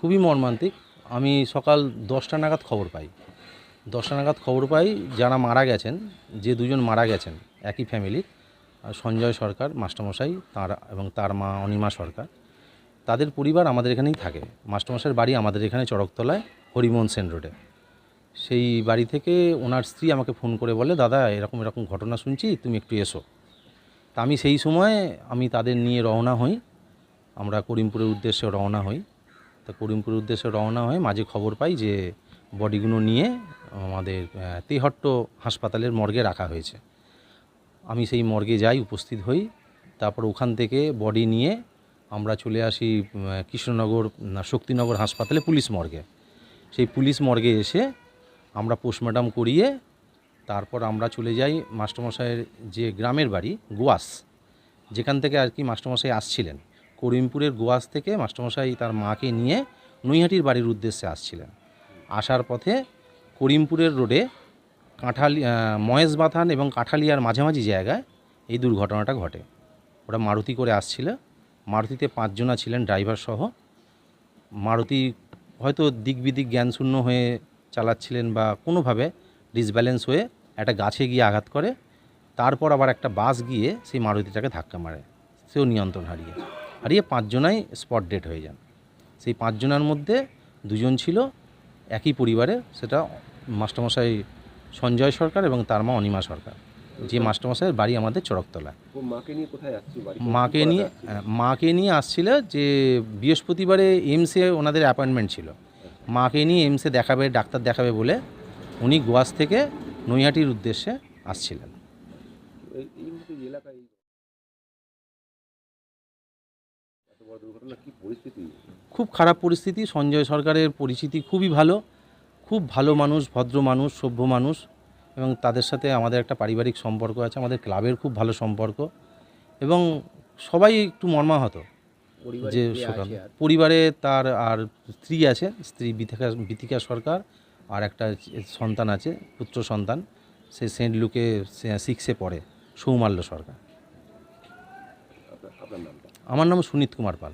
খুবই মর্মান্তিক। আমি সকাল দশটা নাগাদ খবর পাই। দশটা নাগাদ খবর পাই যারা মারা গেছেন, যে দুজন মারা গেছেন, একই ফ্যামিলির সঞ্জয় সরকার, মাস্টারমশাই, তার এবং তার মা অনিমা সরকার। তাদের পরিবার আমাদের এখানেই থাকে। মাস্টারমশাইয়ের বাড়ি আমাদের এখানে চড়কতলায় হরিমোহন সেন রোডে। সেই বাড়ি থেকে ওনার স্ত্রী আমাকে ফোন করে বলে, দাদা, এরকম এরকম ঘটনা শুনছি, তুমি একটু এসো। তা আমি সেই সময় আমি তাদের নিয়ে রওনা হই। আমরা করিমপুরের উদ্দেশ্যে রওনা হই। তা করিমপুরের উদ্দেশ্যে রওনা হয়ে মাঝে খবর পাই যে, বডিগুলো নিয়ে আমাদের তেহট্ট হাসপাতালের মর্গে রাখা হয়েছে। আমি সেই মর্গে যাই, উপস্থিত হই। তারপর ওখান থেকে বডি নিয়ে আমরা চলে আসি কৃষ্ণনগর শক্তিনগর হাসপাতালে পুলিশ মর্গে। সেই পুলিশ মর্গে এসে আমরা পোস্টমর্টম করিয়ে তারপর আমরা চলে যাই মাস্টারমশাইয়ের যে গ্রামের বাড়ি, গোয়াস। যেখান থেকে আর কি মাস্টারমশাই আসছিলেন। করিমপুরের গোয়াস থেকে মাস্টারমশাই তার মাকে নিয়ে নৈহাটির বাড়ির উদ্দেশ্যে আসছিলেন। আসার পথে করিমপুরের রোডে কাঁঠালি মহেশ বাথান এবং কাঁঠালিয়ার মাঝামাঝি জায়গায় এই দুর্ঘটনাটা ঘটে। ওরা মারুতি করে আসছিল। মারুতিতে পাঁচজনা ছিলেন ড্রাইভার সহ। মারুতি হয়তো দিক বিদিক জ্ঞানশূন্য হয়ে চালাচ্ছিলেন বা কোনোভাবে ডিসব্যালেন্স হয়ে একটা গাছে গিয়ে আঘাত করে তারপর আবার একটা বাস গিয়ে সেই মারুতিটাকে ধাক্কা মারে সেও নিয়ন্ত্রণ হারিয়ে। হারিয়ে পাঁচজনাই স্পট ডেট হয়ে যান। সেই পাঁচজনের মধ্যে দুজন ছিল একই পরিবারে সেটা মাস্টারমশাই সঞ্জয় সরকার এবং তার মা অনিমা সরকার। যে মাস্টারমশাইয়ের বাড়ি আমাদের চড়কতলা মাকে নিয়ে কোথায় মাকে নিয়ে হ্যাঁ, মাকে নিয়ে আসছিল যে বৃহস্পতিবারে এইমসে ওনাদের অ্যাপয়েন্টমেন্ট ছিল। মাকে নিয়ে এমসে দেখাবে, ডাক্তার দেখাবে বলে উনি গোয়াস থেকে নৈহাটির উদ্দেশ্যে আসছিলেন। খুব খারাপ পরিস্থিতি, সঞ্জয় সরকারের পরিচিতি খুবই ভালো। খুব ভালো মানুষ, ভদ্র মানুষ, সভ্য মানুষ এবং তাদের সাথে আমাদের একটা পারিবারিক সম্পর্ক আছে, আমাদের ক্লাবের খুব ভালো সম্পর্ক এবং সবাই একটু মর্মাহত। যে আর? পরিবারে তার আর স্ত্রী আছে স্ত্রী বিথিকা বিথিকা সরকার আর একটা সন্তান আছে পুত্র সন্তান। সে সেন্ট লুকে সিক্সে পড়ে সৌমাল্য সরকার। আমার নাম সুনীত কুমার পাল।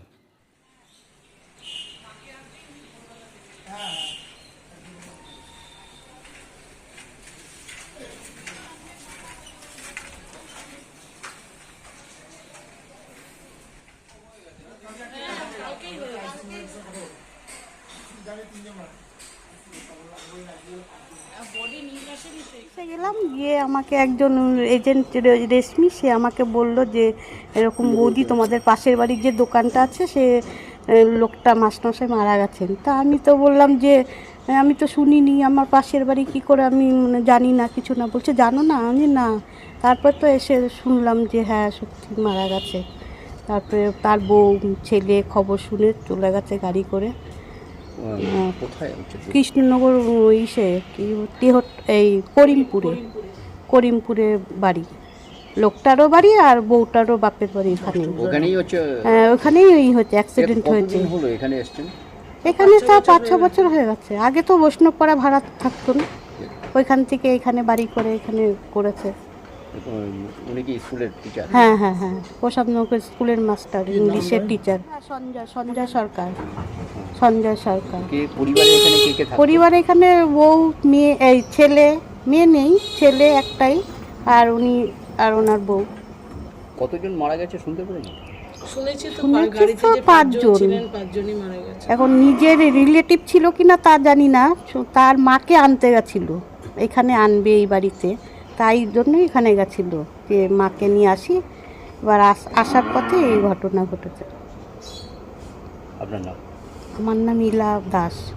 গেলাম, গিয়ে আমাকে একজন এজেন্ট রেশমি সে আমাকে বলল যে, এরকম বৌদি তোমাদের পাশের বাড়ির যে দোকানটা আছে, সে লোকটা মাস্টারমশাই মারা গেছেন। তা আমি তো বললাম যে আমি তো শুনিনি, আমার পাশের বাড়ি কি করে আমি মানে জানি না, কিছু না। বলছে, জানো না? আমি না। তারপর তো এসে শুনলাম যে হ্যাঁ সত্যি মারা গেছে। তারপরে তার বউ, ছেলে খবর শুনে চলে গেছে গাড়ি করে। কোথায় কৃষ্ণনগর ইসে কি তেহট এই করিমপুরে করিমপুরে বাড়ি। লোকটারও বাড়ি আর বউটারও বাপের বাড়ি এখানে। ওখানেই হচ্ছে হ্যাঁ ওখানেই ওই হচ্ছে অ্যাক্সিডেন্ট হয়েছে। হলো এখানে এসছেন? এখানে তা পাঁচ ছ বছর হয়ে গেছে। আগে তো বৈষ্ণবপাড়া ভাড়া থাকতো না। ওইখান থেকে এখানে বাড়ি করে এখানে করেছে। উনি কি স্কুলের টিচার হ্যাঁ হ্যাঁ হ্যাঁ। প্রসাদনগর স্কুলের মাস্টার ইংলিশের টিচার সঞ্জয় সঞ্জয় সরকার। সঞ্জয় সরকার। কে পরিবারে এখানে কে কে থাকে পরিবার এখানে বউ মেয়ে এই ছেলে মেয়ে নেই ছেলে একটাই আর উনি আর ওনার বউ। কতজন মারা গেছে শুনতে পেরেছেন শুনেছি তো গাড়িতে যে পাঁচজন পাঁচজন। ছিলেন পাঁচজনই মারা গেছে। এখন নিজের রিলেটিভ ছিল কিনা তা জানি না। তার মাকে আনতে গেছিল। এখানে আনবে এই বাড়িতে। তাই জন্যই এখানে গেছিল যে মাকে নিয়ে আসি। এবার আস- আসার পথে এই ঘটনা ঘটেছে। আপনার নাম? আমার নাম ইলা দাস।